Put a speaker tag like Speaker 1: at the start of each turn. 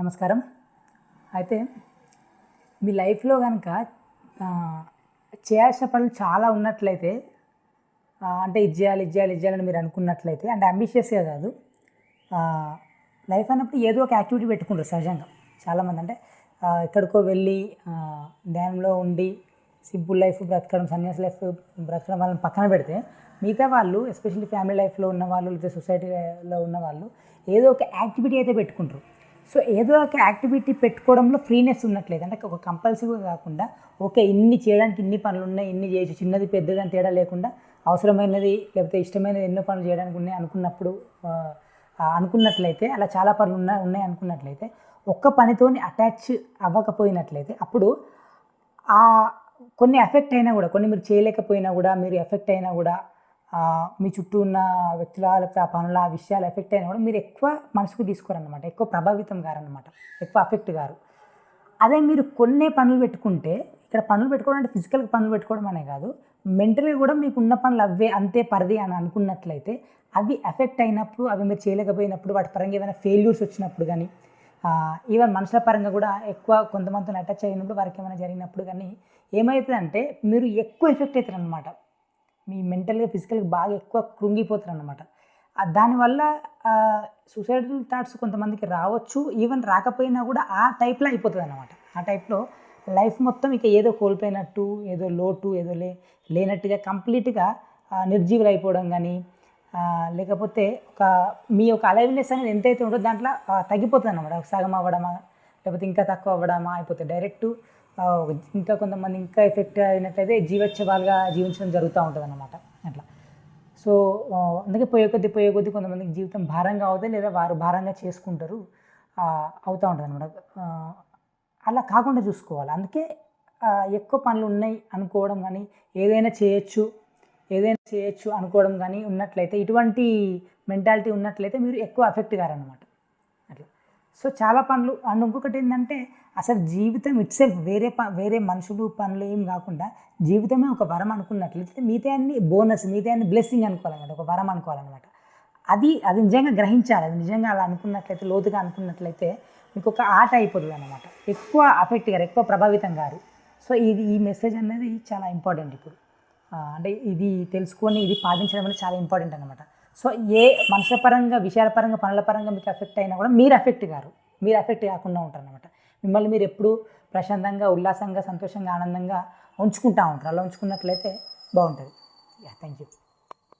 Speaker 1: నమస్కారం. అయితే మీ లైఫ్లో కనుక చేయాల్సిన పనులు చాలా ఉన్నట్లయితే అంటే ఇది చేయాలి ఇది చేయాలి ఇది చేయాలని మీరు అనుకున్నట్లయితే అంటే అంబిషియస్గా కాదు. లైఫ్ అన్నప్పుడు ఏదో ఒక యాక్టివిటీ పెట్టుకుంటారు సహజంగా. చాలామంది అంటే ఎక్కడికో వెళ్ళి ధ్యానంలో ఉండి సింపుల్ లైఫ్ బ్రతకడం సన్యాస లైఫ్ బ్రతకడం వాళ్ళని పక్కన పెడితే మిగతా వాళ్ళు ఎస్పెషల్లీ ఫ్యామిలీ లైఫ్లో ఉన్న వాళ్ళు లేదా సొసైటీలో ఉన్న వాళ్ళు ఏదో ఒక యాక్టివిటీ అయితే పెట్టుకుంటారు. సో ఏదో ఒక యాక్టివిటీ పెట్టుకోవడంలో ఫ్రీనెస్ ఉన్నట్లేదు అంటే ఒక కంపల్సరీగా కాకుండా ఓకే ఇన్ని చేయడానికి ఇన్ని పనులు ఉన్నాయి ఇన్ని చేసి చిన్నది పెద్దది అని తేడా లేకుండా అవసరమైనది లేకపోతే ఇష్టమైనది ఎన్నో పనులు చేయడానికి ఉన్నాయి అనుకున్నప్పుడు అనుకున్నట్లయితే అలా చాలా పనులు ఉన్నాయి ఉన్నాయి అనుకున్నట్లయితే ఒక్క పనితోని అటాచ్ అవ్వకపోయినట్లయితే అప్పుడు ఆ కొన్ని ఎఫెక్ట్ అయినా కూడా కొన్ని మీరు చేయలేకపోయినా కూడా మీరు ఎఫెక్ట్ అయినా కూడా మీ చుట్టూ ఉన్న వ్యక్తుల లేకపోతే ఆ పనుల ఆ విషయాలు ఎఫెక్ట్ అయినా కూడా మీరు ఎక్కువ మనసుకు తీసుకోరన్నమాట. ఎక్కువ ప్రభావితం గారన్నమాట. ఎక్కువ అఫెక్ట్ గారు. అదే మీరు కొన్ని పనులు పెట్టుకుంటే ఇక్కడ పనులు పెట్టుకోవడం అంటే ఫిజికల్గా పనులు పెట్టుకోవడం అనే కాదు. మెంటల్గా కూడా మీకు ఉన్న పనులు అవే అంతే పరిధి అని అనుకున్నట్లయితే అవి ఎఫెక్ట్ అయినప్పుడు అవి మీరు చేయలేకపోయినప్పుడు వాటి పరంగా ఏమైనా ఫెయిల్యూర్స్ వచ్చినప్పుడు కానీ ఈవెన్ మనుషుల పరంగా కూడా ఎక్కువ కొంతమందితో అటాచ్ అయినప్పుడు వారికి ఏమైనా జరిగినప్పుడు కానీ ఏమవుతుందంటే మీరు ఎక్కువ ఎఫెక్ట్ అవుతారు అనమాట మీ మెంటల్గా ఫిజికల్గా బాగా ఎక్కువ కృంగిపోతారు అనమాట దానివల్ల సూసైడల్ థాట్స్ కొంతమందికి రావచ్చు. ఈవెన్ రాకపోయినా కూడా ఆ టైప్లో అయిపోతుంది అనమాట ఆ టైప్లో లైఫ్ మొత్తం ఇక ఏదో కోల్పోయినట్టు ఏదో లోటు ఏదో లే లేనట్టుగా కంప్లీట్గా నిర్జీవులు అయిపోవడం కానీ లేకపోతే ఒక మీ యొక్క అలైవ్నెస్ అనేది ఎంతైతే ఉంటుందో దాంట్లో తగ్గిపోతుంది అనమాట సగం అవ్వడమా లేకపోతే ఇంకా తక్కువ అవ్వడమా అయిపోతే డైరెక్ట్ ఇంకా కొంతమంది ఇంకా ఎఫెక్ట్ అయినట్లయితే జీవోత్సవాలుగా జీవించడం జరుగుతూ ఉంటుంది అనమాట అట్లా. సో అందుకే పోయే కొద్దీ పోయే కొద్దీ కొంతమందికి జీవితం భారంగా అవుతుంది లేదా వారు భారంగా చేసుకుంటారు అవుతూ ఉంటుంది అనమాట అలా కాకుండా చూసుకోవాలి. అందుకే ఎక్కువ పనులు ఉన్నాయి అనుకోవడం కానీ ఏదైనా చేయొచ్చు ఏదైనా చేయొచ్చు అనుకోవడం కానీ ఉన్నట్లయితే ఇటువంటి మెంటాలిటీ ఉన్నట్లయితే మీరు ఎక్కువ అఫెక్ట్ కారనమాట సో చాలా పనులు. అండ్ ఇంకొకటి ఏంటంటే అసలు జీవితం ఇట్సెల్ఫ్ వేరే ప వేరే మనుషులు పనులు ఏం కాకుండా జీవితమే ఒక వరం అనుకున్నట్లయితే మిగతా అన్ని బోనస్ మిగతా అన్ని బ్లెస్సింగ్ అనుకోవాలన్నమాట ఒక వరం అనుకోవాలన్నమాట. అది అది నిజంగా గ్రహించాలి. అది నిజంగా అలా అనుకున్నట్లయితే లోతుగా అనుకున్నట్లయితే మీకు ఒక ఆట అయిపోతుంది అనమాట ఎక్కువ అఫెక్ట్ గారు ఎక్కువ ప్రభావితం గారు. సో ఇది ఈ మెసేజ్ అనేది చాలా ఇంపార్టెంట్ ఇప్పుడు. అంటే ఇది తెలుసుకొని ఇది పాటించడం అనేది చాలా ఇంపార్టెంట్ అనమాట సో ఏ మనుషుల పరంగా విషయాల పరంగా పనుల పరంగా మీకు ఎఫెక్ట్ అయినా కూడా మీరు ఎఫెక్ట్ కారు మీరు ఎఫెక్ట్ కాకుండా ఉంటారు అనమాట మిమ్మల్ని మీరు ఎప్పుడూ ప్రశాంతంగా ఉల్లాసంగా సంతోషంగా ఆనందంగా ఉంచుకుంటా ఉంటారు. అలా ఉంచుకున్నట్లయితే బాగుంటుంది. Yeah thank you